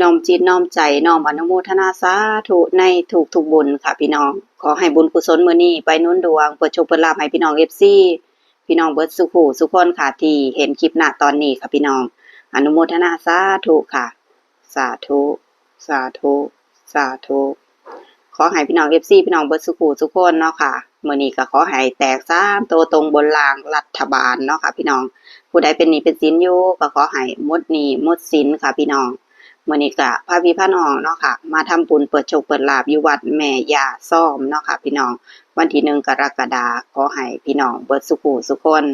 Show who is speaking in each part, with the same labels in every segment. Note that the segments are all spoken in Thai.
Speaker 1: น้อมจิตน้อมใจน้อมอนุโมทนาสาธุในถูกทุกบุญค่ะพี่น้อง ขอให้บุญกุศลมื้อนี้ไปนุ่นดวงเปิดโชคเปิดลาภให้พี่น้อง FC พี่น้องเบิร์ดสุขูสุขคนค่ะที่เห็นคลิปหน้าตอนนี้ค่ะพี่น้อง อนุโมทนาสาธุค่ะ สาธุ สาธุ สาธุ ขอให้พี่น้อง FC พี่น้องเบิร์ดสุขูสุขคนเนาะค่ะมื้อนี้ก็ขอให้แตกสามตัวตรงบนรางรัฐบาลเนาะค่ะพี่น้อง ผู้ใดเป็นหนี้เป็นสินอยู่ก็ขอให้หมดหนี้หมดสินค่ะพี่น้อง มื่อนี้ก็พาพี่พาน้องเนาะค่ะ มาทำบุญเปิดโชคเปิดลาบอยู่วัดแม่ยาซ่อมเนาะค่ะ พี่น้อง วันที่หนึ่งกรกฎาขอให้พี่น้องเบิดสุขุสุคน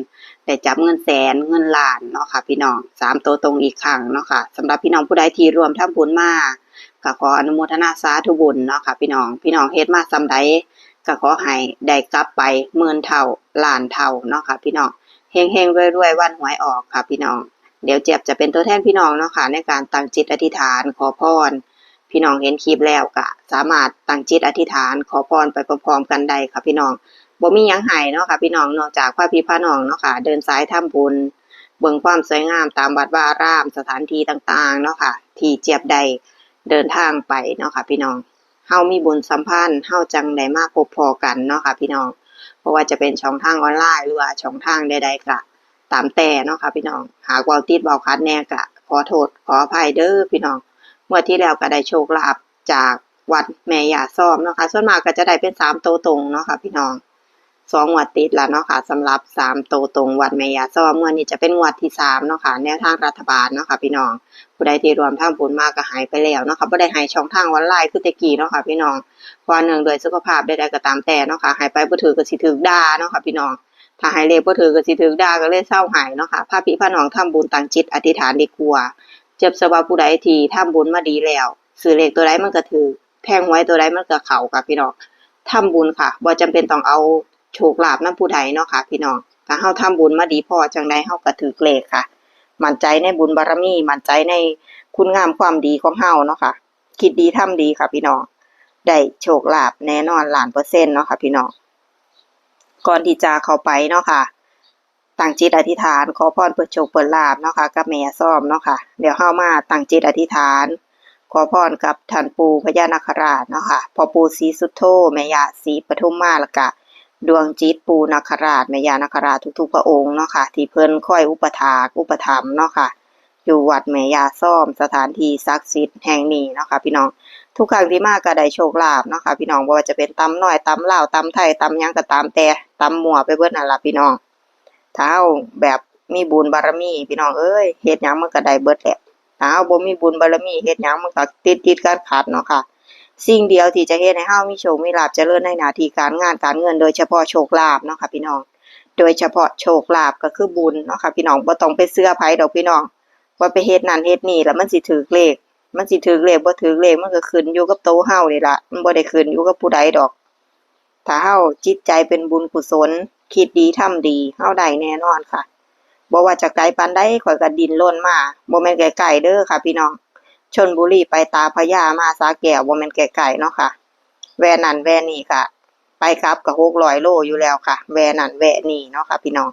Speaker 1: ได้จับเงินแสนเงินล้านเนาะค่ะ พี่น้องสามตัวตรงอีกครั้งเนาะค่ะสำหรับพี่น้องผู้ใดที่รวมทำบุญมาก็ขออนุโมทนาสาธุบุญเนาะค่ะ พี่น้องพี่น้องเฮ็ดมาซำใดก็ขอให้ได้กลับไปหมื่นเท่าล้านเท่าเนาะค่ะ พี่น้องเฮงๆรวยๆวันหวยออกค่ะ พี่น้อง เดี๋ยวเจี๊ยบจะเป็นตัวแทนพี่น้องเนาะค่ะในการตั้งจิตอธิษฐานขอพร พี่น้องเห็นคลิปแล้วก็สามารถตั้งจิตอธิษฐานขอพรไปพร้อมๆกันได้ค่ะพี่น้องบ่มียังให้เนาะค่ะพี่น้องนอกจากพระพี่พระน้องเนาะค่ะเดินสายทำบุญเบิ่งความสวยงามตามวัดวารามสถานที่ต่างๆเนาะค่ะที่เจี๊ยบได้เดินทางไปเนาะค่ะพี่น้องเฮามีบุญสัมพันธ์เฮาจังได้มาพบพอกันเนาะค่ะพี่น้องเพราะว่าจะเป็นช่องทางออนไลน์หรือว่าช่องทางใดๆก็ ตามแต่เนาะค่ะพี่น้อง หากเว่าติดเว้าคัดแน่ก็ขอโทษขออภัยเด้อพี่น้องเมื่อที่แล้วก็ได้โชคลาภจากวัดแม่ยาซ่อมเนาะค่ะส่วนมากก็จะได้เป็นสามโตตรงเนาะค่ะพี่น้องสองงวดติดแล้วเนาะค่ะสำหรับสามโตตรงวัดแม่ยาซ่อมเมื่อนี้จะเป็นงวดที่สามเนาะค่ะแนวทางรัฐบาลเนาะค่ะพี่น้องผู้ใดที่รวมทางบุญมากก็หายไปแล้วเนาะค่ะบ่ได้ใหายช่องทางออนไลน์คือต่กี้เนาะค่ะพี่น้องเพราะว่าเนื่องด้วยสุขภาพใดๆก็ตามแต่เนาะค่ะหายไปบ่ถือก็สิถูกด่าเนาะค่ะพี่น้อง ถ้าให้เลขบ่ถือก็สิถือด่าก็เลยเศร้าหายเนาะค่ะพระพี่พระน้องทำบุญตั้งจิตอธิษฐานดีกว่าเจ็บสบายผู้ใดที่ทำบุญมาดีแล้วซื้อเลขตัวใดมันก็ถือแทงไว้ตัวใดมันก็เข้ากับพี่น้องทำบุญค่ะบ่จำเป็นต้องเอาโชคลาภนำผู้ใดเนาะค่ะ พี่น้องถ้าเฮาทำบุญมาดีพอจังไดเฮาก็ถือเลขค่ะ มั่นใจในบุญบารมี มั่นใจในคุณงามความดีของเฮาเนาะค่ะ คิดดีทำดีค่ะพี่น้องได้โชคลาภแน่นอนล้านเปอร์เซ็นต์เนาะค่ะพี่น้อง ก่อนที่จะเข้าไปเนาะค่ะตั้งจิตอธิษฐานขอพรเปิดโชคเปิดลาภเนาะค่ะกับแม่ซ่อมเนาะค่ะเดี๋ยวเข้ามาตั้งจิตอธิษฐาน ขอพรกับท่านปู่พญานาคราชเนาะค่ะพ่อปู่ศรีสุโธแม่ยาศรีปทุมมาล้วก็ดวงจิตปู่นาคราชแม่ยานาคราชทุกๆพระองค์เนาะค่ะที่เพิ่นค่อยอุปถากอุปถัมภ์เนาะค่ะอยู่วัดแม่ยาซ่อมสถานที่ศักดิ์สิทธิ์แห่งนี้เนาะค่ะพี่น้อง ทุกครั้งที่มากก็ได้โชคลาภเนาะค่ะพี่น้องบ่ว่าจะเป็นตำน้อยตำลาวตำไทยตำยังก็ตามแต่ตำมั่วไปเบิดนั่นล่ะพี่น้องถ้าเฮาแบบมีบุญบารมีพี่น้องเอ้ยเฮ็ดหยังมันก็ได้เบิดแหละถ้าเฮาบ่มีบุญบารมีเฮ็ดหยังมันก็ติดติดๆขัดขัดเนาะค่ะ สิ่งเดียวที่จะเฮ็ดให้เฮามีโชคมีลาภเจริญในหน้าที่การงานการเงินโดยเฉพาะโชคลาภเนาะค่ะพี่น้อง โดยเฉพาะโชคลาภก็คือบุญเนาะค่ะพี่น้องบ่ต้องไปเสื้อไผดอกพี่น้องว่าไปเฮ็ดนั่นเฮ็ดนี่แล้วมันสิถูกเลข มันสิถูกเลขบ่ถูกเลขมันก็ขึ้นอยู่กับโตเฮานี่ล่ะมันบ่ได้ขึ้นอยู่กับผู้ใดดอก ถ้าเฮาจิตใจเป็นบุญกุศล คิดดีทำดีเฮาได้แน่นอนค่ะบ่ว่าจะไกลปานใดข่อยก็ดิ้นรนมาบ่แม่นไกลๆเด้อค่ะ พี่น้องชลบุรีไปตาพระยามาสาแก้วบ่แม่นไกลๆเนาะค่ะ แวนั่นแวนี่ก็ไปกลับก็600โลอยู่แล้วค่ะ แวนั่นแวนี่เนาะค่ะ พี่น้อง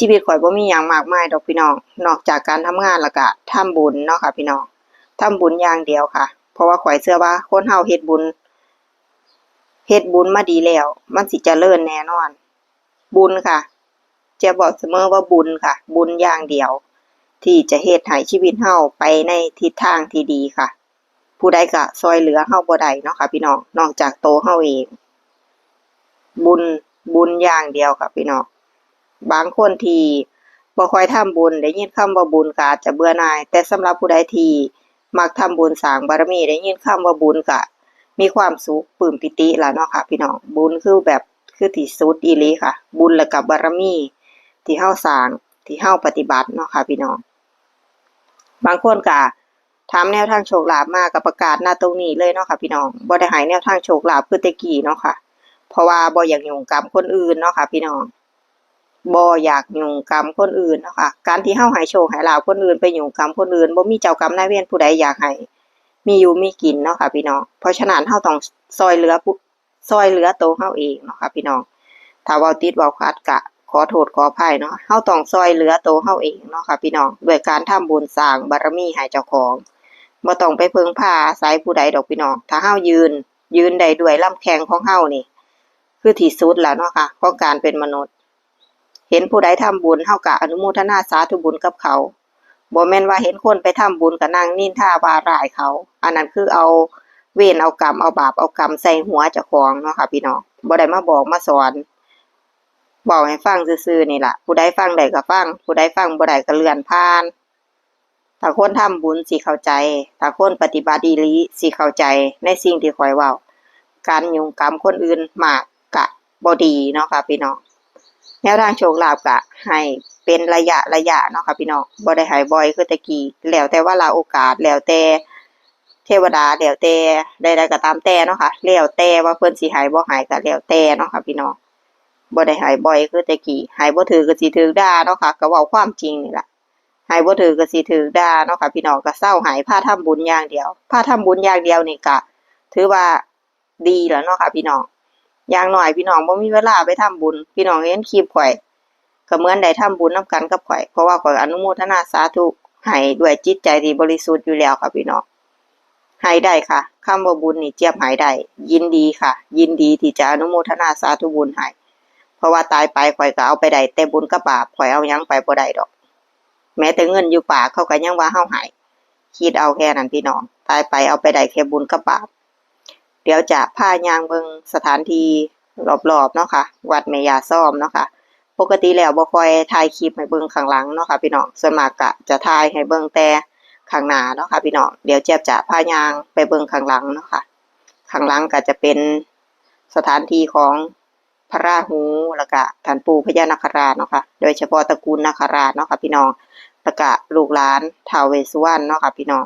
Speaker 1: ชีวิตข่อยบ่มีหยังมากมายดอกพี่น้อง นอกจากการทำงานแล้วก็ทำบุญเนาะค่ะพี่น้องทำบุญอย่างเดียวค่ะ เพราะว่าข่อยเชื่อว่าคนเฮาเฮ็ดบุญเฮ็ดบุญมาดีแล้ว มันสิจเจริญแน่นอน บุญค่ะจะบอกเสมอว่าบุญค่ะ บุญอย่างเดียว ที่จะเฮ็ดให้ชีวิตเฮาไปในทิศทางที่ดีค่ะ ผู้ใดก็ช่วยเหลือเฮาบ่ได้เนาะค่ะ พี่น้องนอกจากโตเฮาเอง บุญบุญอย่างเดียวค่ะพี่น้อง บางคนที่บ่ค่อยทำบุญได้ยินคำว่าบุญก็อาจจะเบื่อหน่าย แต่สำหรับผู้ใดที่มักทำบุญสร้างบารมีได้ยินคำว่าบุญก็มีความสุขปลื้มปิติล่ะเนาะค่ะพี่น้องบุญคือแบบคือที่สุดอีหลีค่ะ บุญแล้วกับบารมี ที่เฮาสร้างที่เฮาปฏิบัติเนาะค่ะพี่น้องบางคนก็ถามแนวทางโชคลาภมาก็ประกาศหน้าตรงนี้เลยเนาะค่ะพี่น้องบ่ได้ให้แนวทางโชคลาภคือต่กี้เนาะค่ะ เพราะว่าบ่อยากยุ่งกับคนอื่นเนาะค่ะพี่น้อง บ่อยากยุ่งกรรมคนอื่นเนาะค่ะการที่เฮาให้โชคให้ลาภคนอื่นไปยุ่งกรรมคนอื่นบ่มีเจ้ากรรมนายเวรผู้ใดอยากให้มีอยู่มีกินเนาะค่ะพี่น้องเพราะฉะนั้นเฮาต้องซอยเหลือผู้ซอยเหลือตัวเฮาเองเนาะค่ะพี่น้องถ้าเว้าติดเว้าขัดก็ขอโทษขออภัยเนาะเฮาต้องซอยเหลือตัวเฮาเองเนาะค่ะพี่น้องด้วยการทำบุญสร้างบารมีให้เจ้าของบ่ต้องไปพึ่งพาอาศัยผู้ใดดอกพี่น้องถ้าเฮายืนยืนได้ด้วยลำแข้งของเฮานี่ คือที่สุดแล้วเนาะค่ะของการเป็นมนุษย์ เห็นผู้ใดทำบุญเฮาก็อนุโมทนาสาธุบุญกับเขาบ่แม่นว่าเห็นคนไปทำบุญก็นั่งนินท่าว่าร้ายเขา อันนั้นคือเอาเวรเอากรรมเอาบาปเอากรรมใส่หัวเจ้าของเนาะค่ะพี่น้องบ่ได้มาบอกมาสอนบอกให้ฟังซื่อๆนี่แหละผู้ใดฟังได้ก็ฟัง ผู้ใดฟังบ่ได้ก็เลื่อนผ่านถ้าคนทำบุญสิเข้าใจถ้าคนปฏิบัติดีลีสิเข้าใจในสิ่งที่ข่อยเว้า การยุ่งกรรมคนอื่นมากกะบ่ดีเนาะค่ะพี่น้อง แนวทางโชคลาภกะให้เป็นระยะระยะเนาะค่ะพี่น้องบ่ได้ให้บ่อยคือตะกี้แล้วแต่ว่าลาโอกาสแล้วแต่เทวดาแล้วแต่ใดๆก็ตามแต่เนาะค่ะแล้วแต่ว่าเพิ่นสิให้บ่ให้ก็แล้วแต่เนาะค่ะพี่น้องบ่ได้ให้บ่อยคือตะกี้ให้บ่ถือก็สิถือด่าเนาะค่ะก็เว้าความจริงนี่ล่ะให้บ่ถือก็สิถือด่าเนาะค่ะพี่น้องก็เศร้าหายพาทำบุญอย่างเดียวพาทำบุญอย่างเดียวนี่ก็ถือว่าดีแล้วเนาะค่ะพี่น้อง อย่างหน้อยพี่น้องบ่มีเวลาไปทำบุญ พี่น้องเห็นคลิปข่อยก็เหมือนได้ทำบุญนํกันกับข่อยเพราะว่าข่อยอนุโมทนาสาธุให้ด้วยจิตใจที่บริสุทธิ์อยู่แล้วค่ะพี่น้องให้ได้ค่ะคำว่าบุญนี่เจี๊ยบให้ได้ยินดีค่ะ ยินดีที่จะอนุโมทนาสาธุบุญให้เพราะว่าตายไปข่อยก็เอาไปได้แต่บุญกับบาปข่อยเอายังไปบ่ได้ดอก แม้แต่เงินอยู่ปากเขาก็ยังว่าเฮาให้คิดเอาแค่นั้นพี่น้อง ตายไปเอาไปได้แค่บุญกับบาป เดี๋ยวจะพายางเบิงสถานที่รอบๆเนาะค่ะ วัดแม่ยาซ่อมเนาะค่ะ ปกติแล้วบ่ค่อยถ่ายคลิปให้เบิงข้างหลังเนาะค่ะพี่น้องส่วนมากก็จะถ่ายให้เบิงแต่ข้างหน้าเนาะค่ะพี่น้องเดี๋ยวเจี๊ยบจะพายางไปเบิงข้างหลังเนาะค่ะข้างหลังก็จะเป็นสถานที่ของพระราหูแล้วก็ท่านปู่พญานาคราชเนาะค่ะโดยเฉพาะตระกูลนาคราชเนาะค่ะพี่น้องแล้วก็ลูกหลานท้าวเวสสุวรรณเนาะค่ะพี่น้อง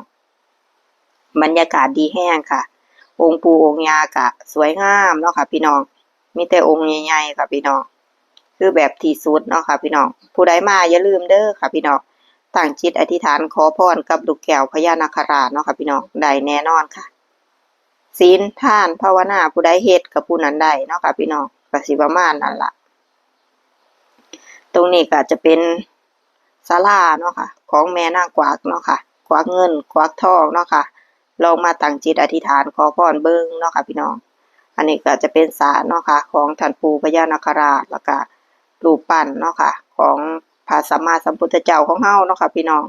Speaker 1: บรรยากาศดีแห้งค่ะ องค์ปู่องค์ยากะ สวยงามเนาะค่ะ พี่น้อง มีแต่องค์ใหญ่ๆค่ะพี่น้อง คือแบบที่สุดเนาะค่ะพี่น้อง ผู้ใดมาอย่าลืมเด้อค่ะพี่น้องตั้งจิตอธิษฐานขอพรกับลูกแก้วพญานาคราชเนาะค่ะพี่น้องได้แน่นอนค่ะศีลท่านภาวนาผู้ใดเฮ็ดกับผู้นั้นได้เนาะค่ะพี่น้องกสิประมาณนั้นละตรงนี้ก็จะเป็นศาลาเนาะค่ะ ของแม่นางกวักเนาะค่ะ กวักเงิน กวักทองเนาะค่ะ ลองมาตั้งจิตอธิษฐานขอพรเบิ่งเนาะค่ะพี่น้อง อันนี้ก็จะเป็นศาลเนาะค่ะของท่านปู่พญานาคราชแล้วก็รูปปั้นเนาะค่ะของพระสัมมาสัมพุทธเจ้าของเฮาเนาะค่ะพี่น้อง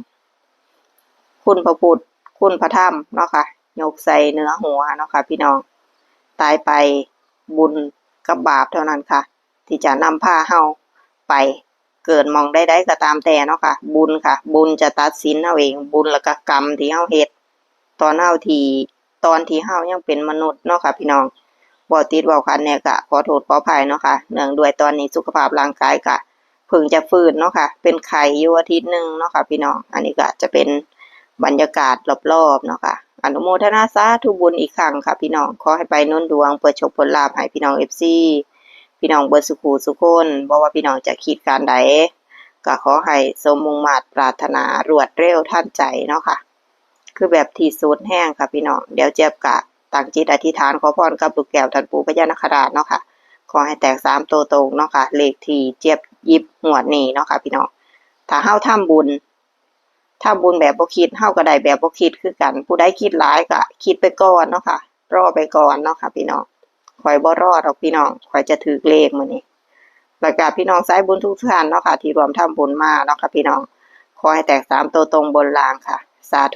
Speaker 1: คุณพระพุทธคุณพระธรรมเนาะค่ะยกใส่เนื้อหัวเนาะค่ะพี่น้อง ตายไปบุญกับบาปเท่านั้นค่ะ ที่จะนำพาเฮาไปเกิดมองได้ได้ก็ตามแต่เนาะค่ะ บุญค่ะ บุญจะตัดสินเอาเอง บุญแล้วก็กรรมที่เฮาเฮ็ด ตอนเฮาที่ตอนที่เฮายังเป็นมนุษย์เนาะค่ะพี่น้องบ่ติดเว้าคันเนี่ยก็ขอโทษขออภัยเนาะค่ะเนื่องด้วยตอนนี้สุขภาพร่างกายก็เพิ่งจะฟื้นเนาะค่ะ เป็นไข้อยู่อาทิตย์หนึงเนาะค่ะพี่น้อง อันนี้ก็จะเป็นบรรยากาศรอบๆเนาะค่ะอนุโมทนาสาธุบุญอีกครั้งค่ะพี่น้อง ขอให้ไปนุ่นดวง เปิดโชคผลลาภให้พี่น้อง FC พี่น้องเบิดสุขูสุขคนบ่ว่าพี่น้องจะคิดการใดก็ขอให้สมมุงมาตรปรารถนารวดเร็วทันใจเนาะค่ะ คือแบบที่สุดแห้งค่ะพี่น้อง เดี๋ยวเจ็บกะตั้งจิตอธิษฐานขอพรกับลูกแก้วท่านปู่พญานาคราชเนาะค่ะ ขอให้แตกสามตัวตรงเนาะค่ะ เลขที่เจ็บยิบหวดนี้เนาะค่ะพี่น้อง ถ้าเฮาทำบุญทำบุญแบบบ่คิดเฮาก็ได้แบบบ่คิดคือกัน ผู้ใดคิดหลายก็คิดไปก่อนเนาะค่ะ รอไปก่อนเนาะค่ะ พี่น้องข่อยบ่รอดหรอกพี่น้องข่อยจะถือเลขมื้อนี้แล้วก็พี่น้องสายบุญทุกท่านเนาะค่ะ ที่รวมทำบุญมาเนาะค่ะ พี่น้อง ขอให้แตกสามตัวตรงบนรางค่ะ สาธุ